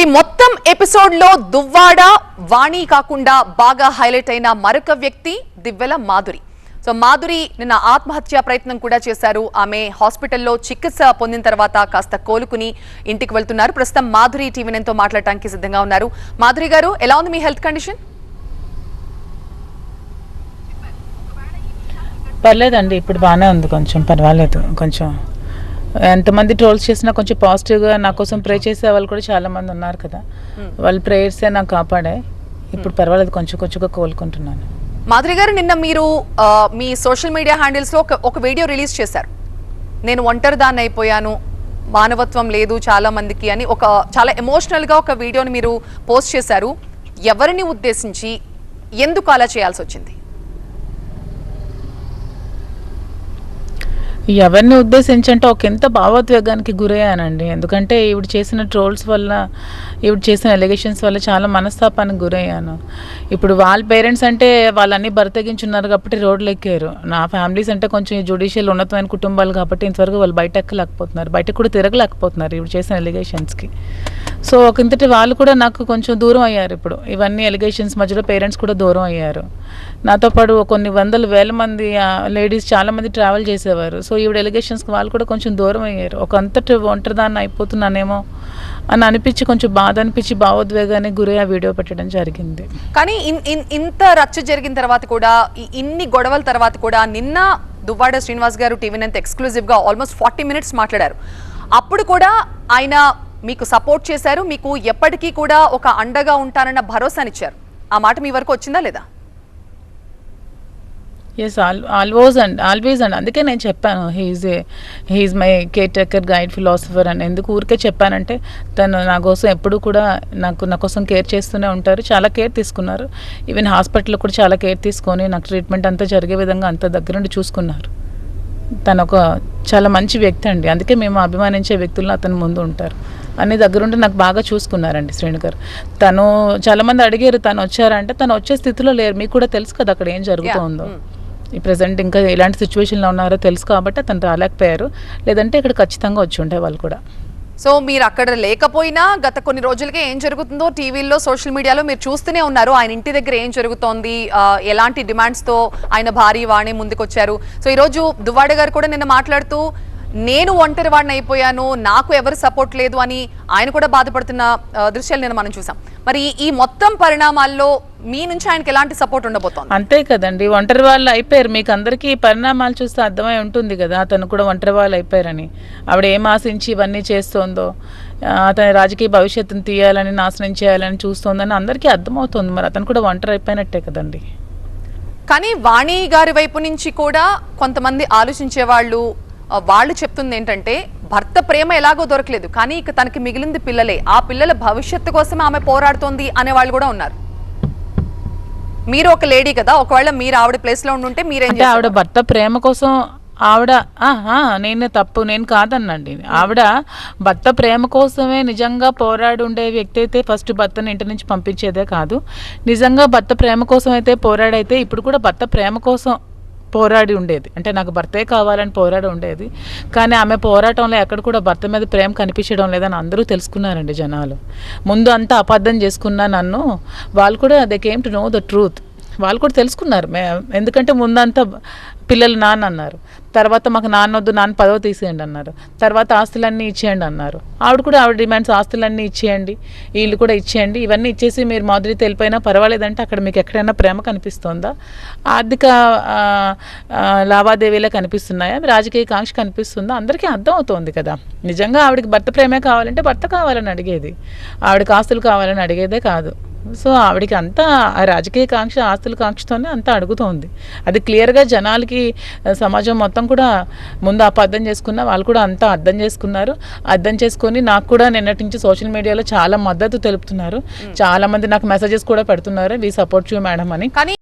ఈ మొత్తం ఎపిసోడ్లో దువ్వాడ వాణి కాకుండా బాగా హైలైట్ అయిన మరొక వ్యక్తి దివ్వెల మాధురి. సో మాధురి నిన్న ఆత్మహత్య ప్రయత్నం కూడా చేశారు. ఆమె హాస్పిటల్లో చికిత్స పొందిన తర్వాత కాస్త కోలుకుని ఇంటికి వెళ్తున్నారు. ప్రస్తుతం మాధురి టీవీ నైన్తో మాట్లాడటానికి సిద్ధంగా ఉన్నారు. మాధురి గారు ఎలా ఉంది మీ హెల్త్ కండిషన్? పర్లేదండి ఇప్పుడు బాగానే ఉంది. కొంచెం పర్వాలేదు. కొంచెం ఎంతమంది ట్రోల్స్ చేసినా కొంచెం పాజిటివ్గా నా కోసం ప్రే చేసే వాళ్ళు కూడా చాలా మంది ఉన్నారు కదా. వాళ్ళ ప్రేయర్సే నాకు కాపాడాయి. ఇప్పుడు పర్వాలేదు కొంచెం కొంచెంగా కోలుకుంటున్నాను. మాధురి గారు నిన్న మీరు మీ సోషల్ మీడియా హ్యాండిల్స్లో ఒక వీడియో రిలీజ్ చేశారు. నేను ఒంటరి దాన్ని అయిపోయాను మానవత్వం లేదు చాలా మందికి అని ఒక చాలా ఎమోషనల్గా ఒక వీడియోని మీరు పోస్ట్ చేశారు. ఎవరిని ఉద్దేశించి ఎందుకు అలా చేయాల్సి వచ్చింది? ఎవరిని ఉద్దేశించి అంటే ఒక ఎంత భావోద్వేగానికి గురయ్యానండి. ఎందుకంటే ఈవిడ చేసిన ట్రోల్స్ వల్ల ఈవిడ చేసిన ఎలిగేషన్స్ వల్ల చాలా మనస్తాపానికి గురయ్యాను. ఇప్పుడు వాళ్ళ పేరెంట్స్ అంటే వాళ్ళన్నీ బరితెగించున్నారు కాబట్టి రోడ్లు ఎక్కారు నా ఫ్యామిలీస్ అంటే కొంచెం జుడిషియల్ ఉన్నతమైన కుటుంబాలు కాబట్టి ఇంతవరకు వాళ్ళు బయట ఎక్కలేకపోతున్నారు బయటకు కూడా తిరగలేకపోతున్నారు ఈవిడ చేసిన ఎలిగేషన్స్కి సో ఒక ఇంతటి వాళ్ళు కూడా నాకు కొంచెం దూరం అయ్యారు ఇప్పుడు. ఇవన్నీ ఎలిగేషన్స్ మధ్యలో పేరెంట్స్ కూడా దూరం అయ్యారు. నాతో పాటు కొన్ని వందల వేల మంది లేడీస్ చాలా మంది ట్రావెల్ చేసేవారు. సో ఈవిడ ఎలిగేషన్స్కి వాళ్ళు కూడా కొంచెం దూరం అయ్యారు. ఒక అంతటి ఒంటరిదాన్ని అయిపోతున్నానేమో అని అనిపించి కొంచెం బాధ అనిపించి భావోద్వేగానికి గురి ఆ వీడియో పెట్టడం జరిగింది. కానీ ఇన్- ఇన్- ఇంత రచ్చ జరిగిన తర్వాత కూడా ఇన్ని గొడవల తర్వాత కూడా నిన్న దువ్వాడ శ్రీనివాస్ గారు టీవీ నైన్త్ ఎక్స్క్లూజివ్గా ఆల్మోస్ట్ ఫార్టీ మినిట్స్ మాట్లాడారు. అప్పుడు కూడా ఆయన మీకు సపోర్ట్ చేశారు మీకు ఎప్పటికీ కూడా ఒక అండగా ఉంటానన్న భరోసానిచ్చారు. ఆ మాట మీ వరకు వచ్చిందా లేదా? Yes all always and always and అందుకే నేను చెప్పాను he's a he's my care guide philosopher అని. ఎందుకు ఊరికే చెప్పానంటే తను నా కోసం ఎప్పుడు కూడా నాకు నా కోసం కేర్ చేస్తూనే ఉంటారు చాలా కేర్ తీసుకున్నారు. ఈవెన్ హాస్పిటల్లో కూడా చాలా కేర్ తీసుకొని నాకు ట్రీట్మెంట్ అంతా జరిగే విధంగా అంత దగ్గరుండి చూసుకున్నారు. తను ఒక చాలా మంచి వ్యక్తి అండి. అందుకే మేము అభిమానించే వ్యక్తులను అతని ముందు ఉంటారు. అన్ని దగ్గరుండి నాకు బాగా చూసుకున్నారండి శ్రేణు గారు తను చాలామంది అడిగారు తను వచ్చారంటే తను వచ్చే స్థితిలో లేరు. మీకు కూడా తెలుసు కదా అక్కడ ఏం జరుగుతుందో. Mm. ఈ ప్రజెంట్ ఇంకా ఎలాంటి సిచ్యువేషన్లో ఉన్నారో తెలుసు కాబట్టి అతను రాలేకపోయారు. లేదంటే ఇక్కడ ఖచ్చితంగా వచ్చి ఉండే వాళ్ళు కూడా. సో మీరు అక్కడ లేకపోయినా గత కొన్ని రోజులుగా ఏం జరుగుతుందో టీవీల్లో సోషల్ మీడియాలో మీరు చూస్తూనే ఉన్నారు. ఆయన ఇంటి దగ్గర ఏం జరుగుతోంది? ఎలాంటి డిమాండ్స్తో ఆయన భారీ వాణి ముందుకొచ్చారు? సో ఈ రోజు దువ్వాడ గారు కూడా నిన్న మాట్లాడుతూ నేను ఒంటరి వాడిని అయిపోయాను నాకు ఎవరు సపోర్ట్ లేదు అని ఆయన కూడా బాధపడుతున్న దృశ్యాలు నిన్న మనం చూసాం. మరి ఈ మొత్తం పరిణామాల్లో మీ నుంచి ఆయనకి ఎలాంటి సపోర్ట్ ఉండబోతోంది? అంతే కదండి ఒంటరి వాళ్ళు అయిపోయారు. మీకు అందరికీ పరిణామాలు చూస్తే అర్థమై ఉంటుంది కదా అతను కూడా ఒంటరి వాళ్ళు అయిపోయారని. ఆవిడ ఏం ఆశించి ఇవన్నీ చేస్తోందో అతని రాజకీయ భవిష్యత్తును తీయాలని నాశనం చేయాలని చూస్తోందని అందరికీ అర్థమవుతుంది. మరి అతను కూడా ఒంటరి అయిపోయినట్టే కదండి. కానీ వాణి గారి వైపు నుంచి కూడా కొంతమంది ఆలోచించే వాళ్ళు చెప్తుంది ఏంటంటే భర్త ప్రేమ ఎలాగో దొరకలేదు కానీ ఇక తనకి మిగిలింది పిల్లలే. ఆ పిల్లల భవిష్యత్తు కోసం ఆమె పోరాడుతోంది అనే వాళ్ళు కూడా ఉన్నారు. మీరు ఒక లేడీ కదా ఒకవేళ మీరు ఆవిడ ప్లేస్లో ఉండుంటే మీరేం ఆవిడ భర్త ప్రేమ కోసం ఆవిడ ఆహా నేను తప్పు నేను కాదనండి ఆవిడ భర్త ప్రేమ కోసమే నిజంగా పోరాడి ఉండే వ్యక్తి అయితే ఫస్ట్ భర్తను ఇంటి నుంచి పంపించేదే కాదు. నిజంగా భర్త ప్రేమ కోసం అయితే పోరాడైతే ఇప్పుడు కూడా భర్త ప్రేమ కోసం పోరాడి ఉండేది. అంటే నాకు భర్తే కావాలని పోరాడి ఉండేది. కానీ ఆమె పోరాటంలో ఎక్కడ కూడా భర్త మీద ప్రేమ కనిపించడం లేదని అందరూ తెలుసుకున్నారండి జనాలు. ముందు అంతా అబద్ధం చేసుకున్నా నన్ను వాళ్ళు కూడా they came to know the truth వాళ్ళు కూడా తెలుసుకున్నారు. మే ఎందుకంటే ముందంతా పిల్లలు నాన్న అన్నారు. తర్వాత మాకు నాన్న వద్దు నాన్న పదవ తీసేయండి అన్నారు. తర్వాత ఆస్తులన్నీ ఇచ్చేయండి అన్నారు. ఆవిడ కూడా ఆవిడ డిమాండ్స్ ఆస్తులన్నీ ఇచ్చేయండి వీళ్ళు కూడా ఇచ్చేయండి. ఇవన్నీ ఇచ్చేసి మీరు మాదిరి తెలిపోయినా పర్వాలేదంటే అక్కడ మీకు ఎక్కడైనా ప్రేమ కనిపిస్తుందా? ఆర్థిక లావాదేవీలే కనిపిస్తున్నాయా? రాజకీయ కాంక్ష కనిపిస్తుందా? అందరికీ అర్థం అవుతోంది కదా. నిజంగా ఆవిడకి భర్త ప్రేమే కావాలంటే భర్త కావాలని అడిగేది. ఆవిడకి ఆస్తులు కావాలని అడిగేదే కాదు. సో ఆవిడకి అంతా ఆ రాజకీయ కాంక్ష ఆస్తుల కాంక్షతోనే అంతా అడుగుతోంది. అది క్లియర్గా జనాలకి సమాజం మొత్తం కూడా ముందు అర్థం చేసుకున్న వాళ్ళు కూడా అంతా అర్థం చేసుకున్నారు. అర్థం చేసుకొని నాకు కూడా నిన్నటి నుంచి సోషల్ మీడియాలో చాలా మద్దతు తెలుపుతున్నారు. చాలా మంది నాకు మెసేజెస్ కూడా పెడుతున్నారు. వి సపోర్ట్ యూ మేడం అని. కానీ